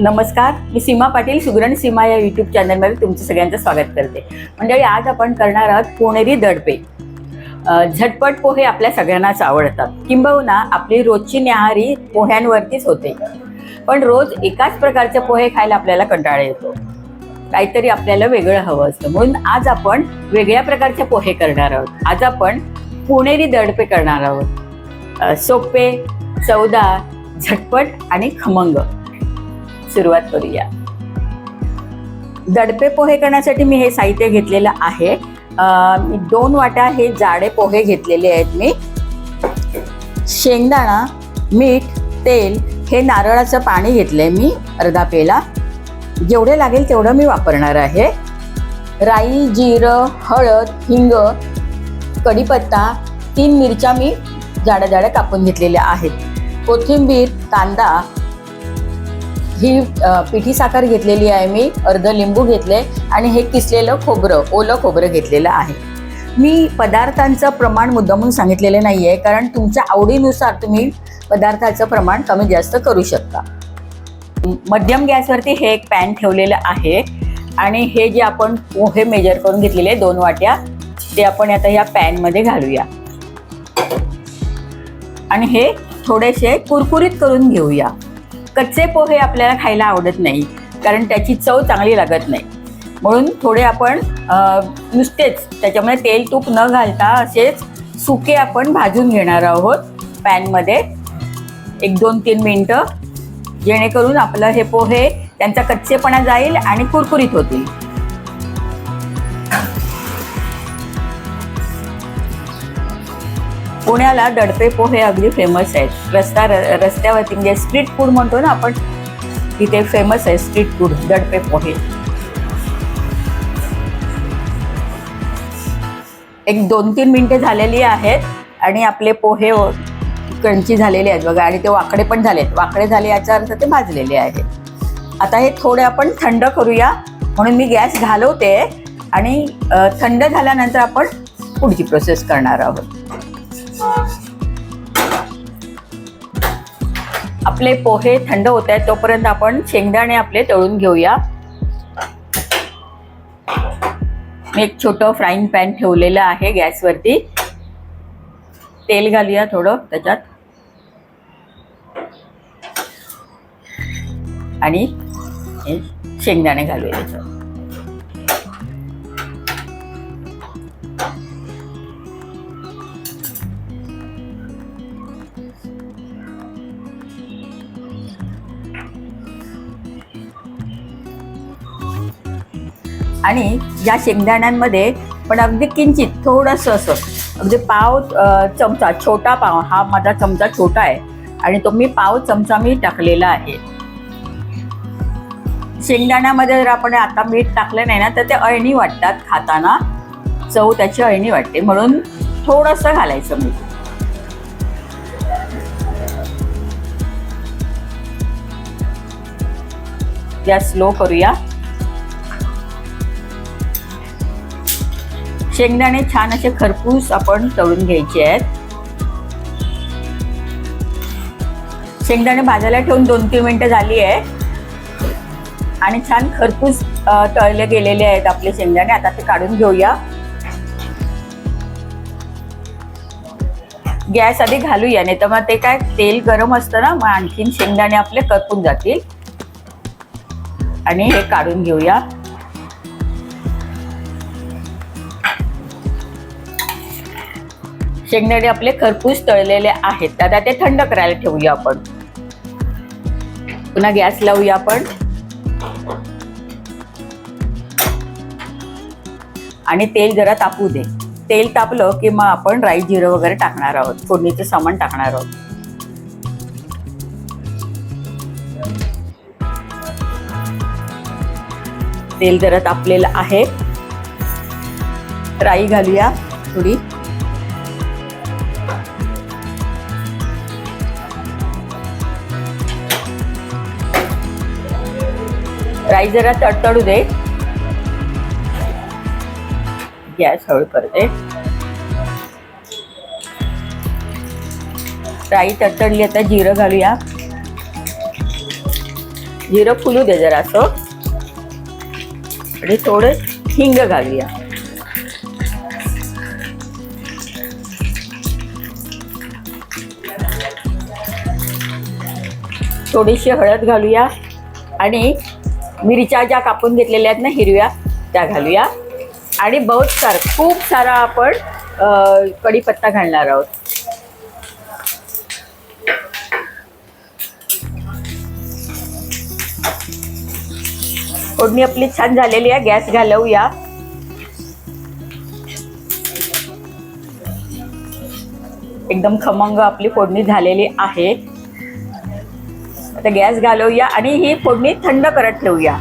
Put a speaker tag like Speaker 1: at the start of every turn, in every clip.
Speaker 1: नमस्कार मी सीमा पाटील सुगरण सीमा या यूट्यूब चॅनलमध्ये तुमचं सगळ्यांचं स्वागत करते. मंडळी आज आपण करणार आहोत पुणेरी दडपे. झटपट पोहे आपल्या सगळ्यांनाच आवडतात. किंबहुना आपली रोजची न्याहारी पोह्यांवरतीच होते. पण रोज एकाच प्रकारचे पोहे खायला आपल्याला कंटाळा येतो. काहीतरी आपल्याला वेगळं हवं असतं. म्हणून आज आपण वेगळ्या प्रकारचे पोहे करणार आहोत. आज आपण पुणेरी दडपे करणार आहोत. सोपे चवदार झटपट आणि खमंग. सुरुवात करूया. दडपे पोहे करण्यासाठी मी हे साहित्य घेतलेलं आहे. दोन वाट्या हे जाडे पोहे घेतलेले आहेत मी. शेंगदाणा मीठ तेल हे नारळाचं पाणी घेतलंय मी अर्धा पेला जेवढे लागेल तेवढं मी वापरणार आहे. राई जिरं हळद हिंग कढीपत्ता तीन मिरच्या मी जाड्या जाड्या कापून घेतलेल्या आहेत. कोथिंबीर कांदा ही पिठी साखर घेतलेली आहे मी अर्ध लिंबू घेतले आणि हे किसलेलं खोबरं ओलं खोबरं घेतलेलं आहे. मी पदार्थांचं प्रमाण मुद्दामून सांगितलेलं नाही आहे कारण तुमच्या आवडीनुसार तुम्ही पदार्थाचं प्रमाण कमी जास्त करू शकता. मध्यम गॅसवरती हे एक पॅन ठेवलेलं आहे आणि हे जे आपण पोहे मेजर करून घेतलेले दोन वाट्या ते आपण आता ह्या पॅनमध्ये घालूया. आणि हे थोडेसे कुरकुरीत करून घेऊया. कच्चे पोहे आपल्याला खायला आवडत नाही कारण त्याची चव चांगली लागत नाही. म्हणून थोडे आपण नुसतेच त्याच्यामध्ये तेल तूप न घालता असेच सुके आपण भाजून घेणार आहोत पॅनमध्ये. एक दोन तीन मिनटं जेणेकरून आपलं हे पोहे त्यांचा कच्चेपणा जाईल आणि कुरकुरीत होतील. पुण्याला दडपे पोहे अगदी फेमस आहेत. रस्ता र- रस्त्यावरती म्हणजे स्ट्रीट फूड म्हणतो ना आपण तिथे फेमस आहे स्ट्रीट फूड दडपे पोहे एक दोन तीन मिनिटे झालेली आहेत आणि आपले पोहे क्रंची झालेले आहेत बघा आणि ते वाकडे पण झालेत. वाकडे झाले याचा अर्थ ते भाजलेले आहेत. आता हे थोडे आपण थंड करूया. म्हणून मी गॅस घालवते आणि थंड झाल्यानंतर आपण पुढची प्रोसेस करणार आहोत. आपले पोहे थंड होत आहेत तोपर्यंत आपण शेंगदाणे आपले तळून घेऊया. मी एक छोटं फ्राईंग पॅन ठेवलेलं आहे गॅसवरती. तेल घालूया थोडं त्याच्यात. आणि शेंगदाणे घालूया त्याच्यात. आणि या शेंगदाण्यांमध्ये पण अगदी किंचित थोडंसं असं अगदी पाव चमचा छोटा पाव हा माझा चमचा छोटा आहे आणि तो मी पाव चमचा मी टाकलेला आहे. शेंगदाण्यामध्ये जर आपण आता मीठ टाकलं नाही ना तर ते अळणी वाटतात खाताना. चव त्याची अळणी वाटते म्हणून थोडंसं घालायचं मीठ. गॅस स्लो करूया. शेंगदाणे छान असे खरपूस आपण तळून घ्यायचे आहेत. शेंगदाणे भाजायला ठेवून दोन तीन मिनिटं झाली आहे. आणि छान खरपूस तळले गेलेले आहेत आपले शेंगदाणे. आता ते काढून घेऊया. गॅस आधी घालूया नाही तर मग ते काय तेल गरम असतं ना मग आणखीन शेंगदाणे आपले करपून जातील. आणि हे काढून घेऊया. शेंगदाणे आपले खरपूस तळलेले आहेत. आता ते थंड करायला ठेवूया आपण. पुन्हा गॅस लावूया आपण. आणि तेल जरा तापू दे. तेल तापलं की मग आपण राई जिरं वगैरे टाकणार आहोत. फोडणीचं सामान टाकणार आहोत. तेल जरा तापलेलं आहे. राई घालूया थोडी. राई जरा तडतडू दे. गॅस हळू करते राई तडतडली आता जिरं घालूया. जिरं फुलू दे जरा असं आणि थोडं हिंग घालूया. थोडीशी हळद घालूया. आणि मिरच्या ज्या कापून घेतलेल्या आहेत ना हिरव्या त्या घालूया. आणि बहुत सार खूप सारा आपण कढीपत्ता घालणार आहोत. फोडणी आपली छान झालेली आहे गॅस घालवूया. एकदम खमंग आपली फोडणी झालेली आहे. तर गॅस घालवूया आणि ही फोडणी थंड करत ठेवूया.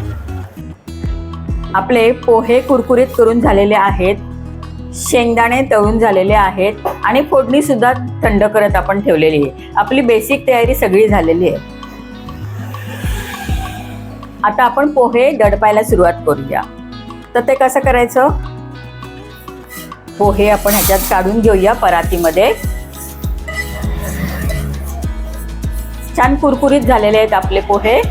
Speaker 1: आपले पोहे कुरकुरीत करून झालेले आहेत शेंगदाणे तळून झालेले आहेत आणि फोडणी सुद्धा थंड करत आपण ठेवलेली आहे. आपली बेसिक तयारी सगळी झालेली आहे. आता आपण पोहे दडपायला सुरुवात करूया. तर ते कसं करायचं? पोहे आपण ह्याच्यात काढून घेऊया परातीमध्ये. छान कुरकुरीत झालेले आहेत आपले पोहे.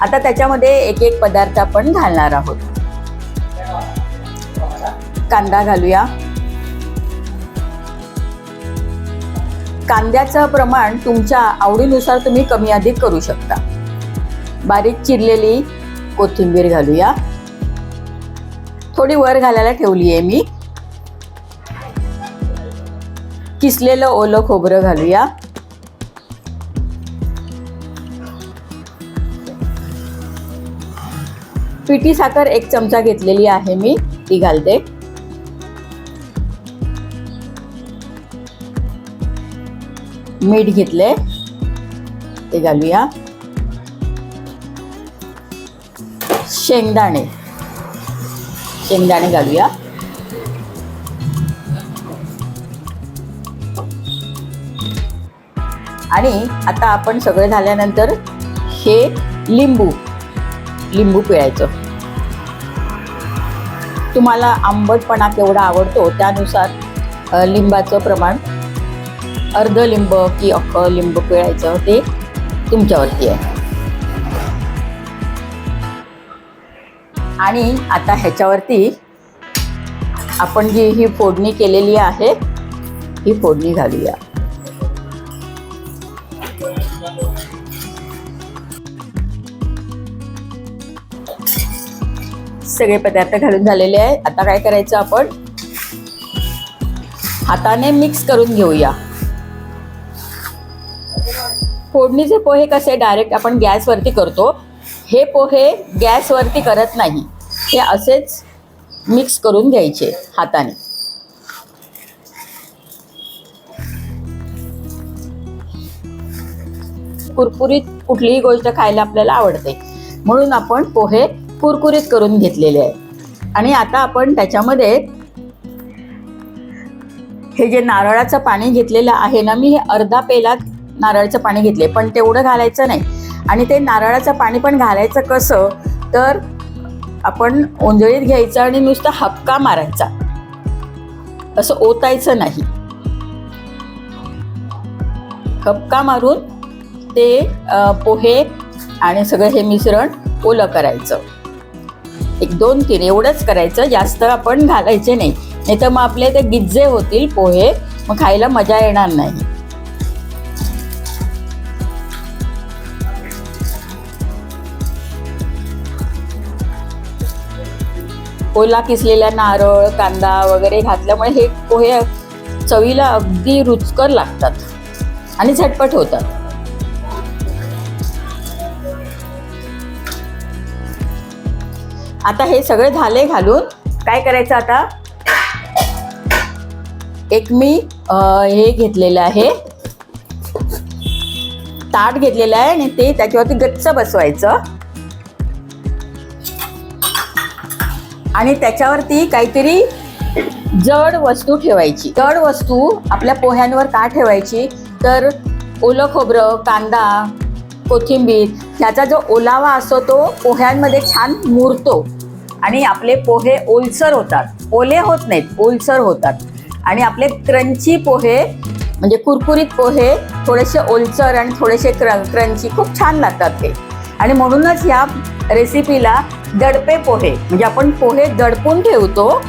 Speaker 1: आता त्याच्यामध्ये एक एक पदार्थ आपण घालणार आहोत. कांदा घालूया. कांद्याचं प्रमाण तुमच्या आवडीनुसार तुम्ही कमी अधिक करू शकता. बारीक चिरलेली कोथिंबीर घालूया. थोडी वर घालायला ठेवली आहे मी. किसलेलं ओलं खोबरं घालूया? पिठी साखर एक चमचा घेतलेली आहे मी ती घालते. मीठ घेतले ते घालूया. शेंगदाणे. शेंगदाणे घालूया. आणि आता आपण सगळं झाल्यानंतर हे लिंबू लिंबू पिळायचं. तुम्हाला आंबटपणा केवढा आवडतो त्यानुसार लिंबाचं प्रमाण अर्ध लिंब की अख्खं लिंब पिळायचं ते तुमच्यावरती आहे. आणि आता ह्याच्यावरती आपण जी ही फोडणी केलेली आहे ही फोडणी घालूया. सगळे पदार्थ घालून झालेले आहे. आता काय करायचं आपण? हाताने मिक्स करून घेऊया. फोडणीचे पोहे कसे डायरेक्ट आपण गॅसवरती करतो हे पोहे गॅसवरती करत नाही. हे असेच मिक्स करून घ्यायचे हाताने. कुरकुरीत कुठलीही गोष्ट खायला आपल्याला आवडते. म्हणून आपण पोहे कुरकुरीत करून घेतलेले आहे आणि आता आपण त्याच्यामध्ये हे जे नारळाचं पाणी घेतलेलं आहे ना मी हे अर्धा पेलात नारळाचं पाणी घेतले पण तेवढं घालायचं नाही. आणि ते नारळाचं पाणी पण घालायचं कसं तर आपण ओंजळीत घ्यायचं आणि नुसतं हपका मारायचा. असं ओतायचं नाही. हपका मारून ते पोहे आणि सगळं हे मिश्रण ओलं करायचं. एक दोन तीन एवढंच करायचं जास्त आपण घालायचे नाही. नाही तर मग आपले ते गिज्जे होतील पोहे मग खायला मजा येणार नाही. ओला किसलेला नारळ कांदा वगैरे घातल्यामुळे हे पोहे चवीला अगदी रुचकर लागतात आणि झटपट होतात. आता हे सगळे झाले घालून काय करायचं आता? एक मी हे घेतलेलं आहे. ताट घेतलेलं आहे आणि ते त्याच्यावरती गच्च बसवायचं. आणि त्याच्यावरती काहीतरी जड वस्तू ठेवायची. जड वस्तू आपल्या पोह्यांवर का ठेवायची? तर ओलं खोबरं कांदा कोथिंबीर ह्याचा जो ओलावा असतो तो पोह्यांमध्ये छान मुरतो. आणि आपले पोहे ओलसर होतात. ओले होत नाहीत ओलसर होतात. आणि आपले क्रंची पोहे म्हणजे कुरकुरीत पोहे थोडेसे ओलसर आणि थोडेसे क्र क्रंची खूप छान लागतात ते. आणि म्हणूनच ह्या रेसिपीला दडपे पोहे म्हणजे आपण पोहे दडपून ठेवतो.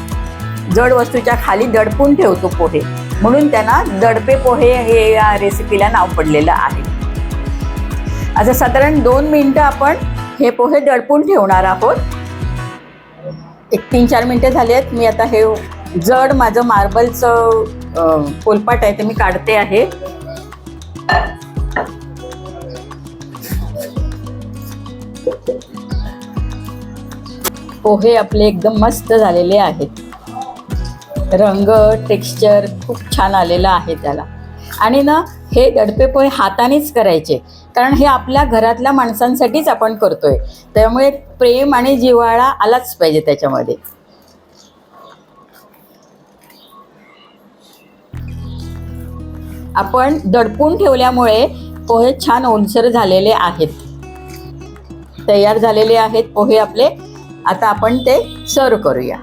Speaker 1: जड वस्तूच्या खाली दडपून ठेवतो पोहे. म्हणून त्यांना दडपे पोहे हे या रेसिपीला नाव पडलेलं आहे. आता साधारण दोन मिनटं आपण हे पोहे दडपून ठेवणार आहोत. एक तीन चार मिनटं झाली आहेत. मी आता हे जड माझं मार्बलचं पोलपाट आहे ते मी काढते आहे. पोहे आपले एकदम मस्त झालेले आहेत. रंग टेक्स्चर खूप छान आलेलं आहे त्याला. आणि ना हे दडपे पोहे हातानेच करायचे. कारण हे आपल्या घरातल्या माणसांसाठीच आपण करतोय. त्यामुळे प्रेम आणि जिव्हाळा आलाच पाहिजे त्याच्यामध्ये. आपण दडपून ठेवल्यामुळे पोहे छान ओलसर झालेले आहेत. तयार झालेले आहेत पोहे आपले. आता आपण ते सर्व करूया.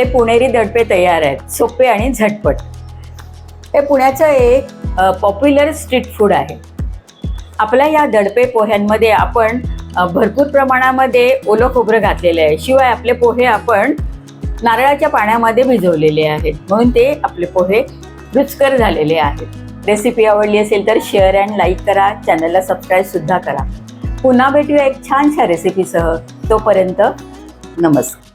Speaker 1: आपले पुणेरी दडपे तयार आहेत सोपे आणि झटपट. हे पुण्याचं एक पॉप्युलर स्ट्रीट फूड आहे. आपल्या या दडपे पोह्यांमध्ये आपण भरपूर प्रमाणामध्ये ओलं खोबरं घातलेलं आहे. शिवाय आपले पोहे आपण नारळाच्या पाण्यामध्ये भिजवलेले आहेत. म्हणून ते आपले पोहे रुचकर झालेले आहेत. रेसिपी आवडली असेल तर शेअर अँड लाईक करा. चॅनलला सबस्क्राईबसुद्धा करा. पुन्हा भेटूया एक छानशा रेसिपीसह तोपर्यंत नमस्कार.